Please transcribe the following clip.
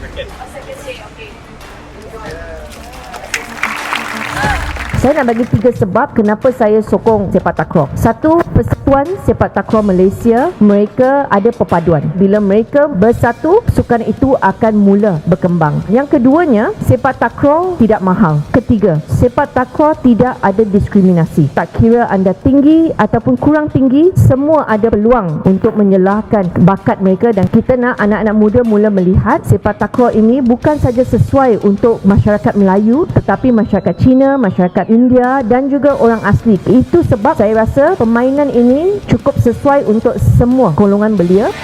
Second. Oh, second day, okay. Saya nak bagi tiga sebab kenapa saya sokong sepak takraw. Satu, Persatuan Sepak Takraw Malaysia, mereka ada perpaduan. Bila mereka bersatu, sukan itu akan mula berkembang. Yang keduanya, sepak takraw tidak mahal. Ketiga, sepak takraw tidak ada diskriminasi. Tak kira anda tinggi ataupun kurang tinggi, semua ada peluang untuk menyelahkan bakat mereka dan kita nak anak-anak muda mula melihat sepak takraw ini bukan saja sesuai untuk masyarakat Melayu tetapi masyarakat Cina, masyarakat India dan juga orang asli. Itu sebab saya rasa permainan ini cukup sesuai untuk semua golongan belia.